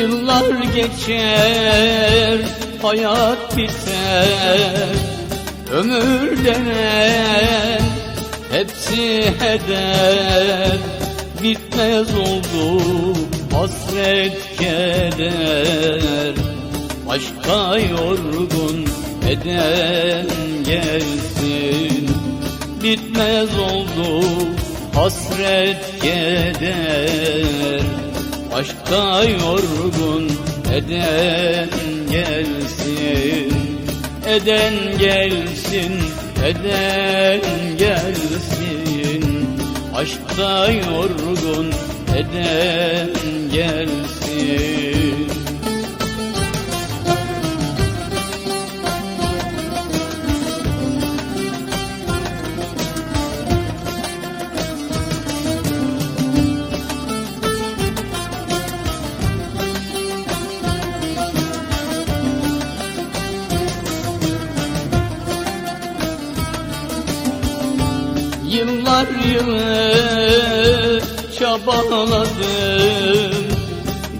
Yıllar geçer, hayat biter. Ömür denen hepsi heder Bitmez oldu hasret keder. Aşka yorgun eden gelsin Bitmez oldu hasret keder Aşka yorgun eden gelsin Eden gelsin, eden gelsin. Aşkta yorgun eden gelsin Yıllar yılı çabaladım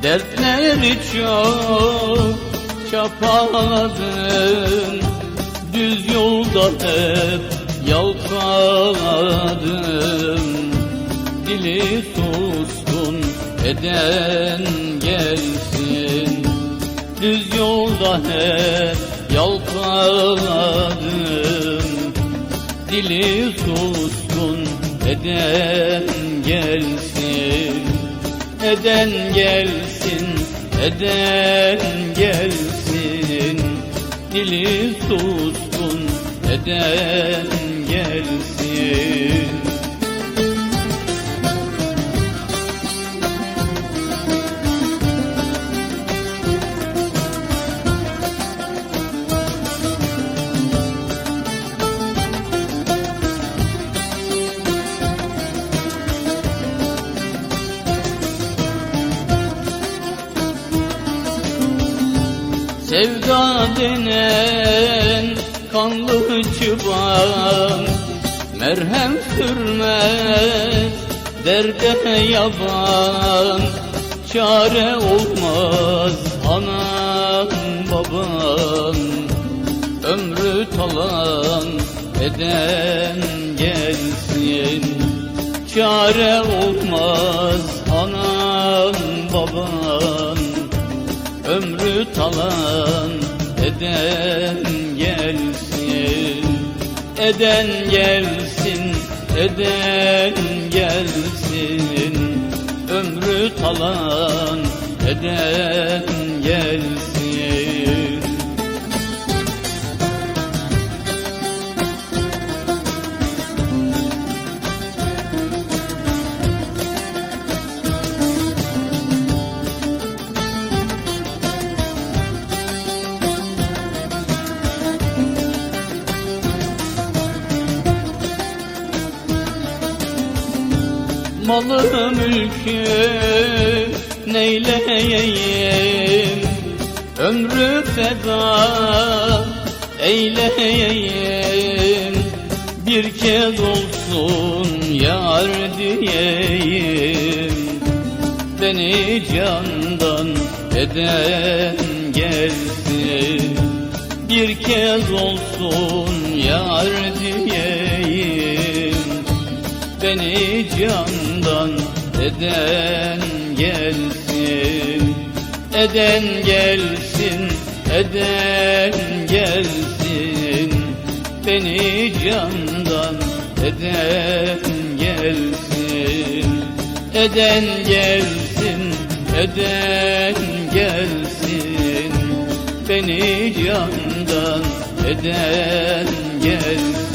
Dertleri çok çapaladım Düz yolda hep yalpaladım. Dili suskun eden gelsin. Düz yolda hep yalpaladım Dili suskun eden gelsin. Eden gelsin, eden gelsin. Dili suskun eden gelsin Sevda denen kanlı çıban Merhem sürmez derde yaban. Çare olmaz anan baban Ömrü talan eden gelsin. Çare olmaz Ömrü talan eden gelsin Eden gelsin, eden gelsin. Ömrü talan eden gelsin Malı mülkü neyleyeyim? Ömrü feda eyleyeyim? Bir kez olsun yar diyeyim. Beni candan eden gelsin. Bir kez olsun yar diyeyim. Beni candan eden gelsin Eden gelsin, eden gelsin. Beni candan eden gelsin Eden gelsin, eden gelsin. Beni candan eden gelsin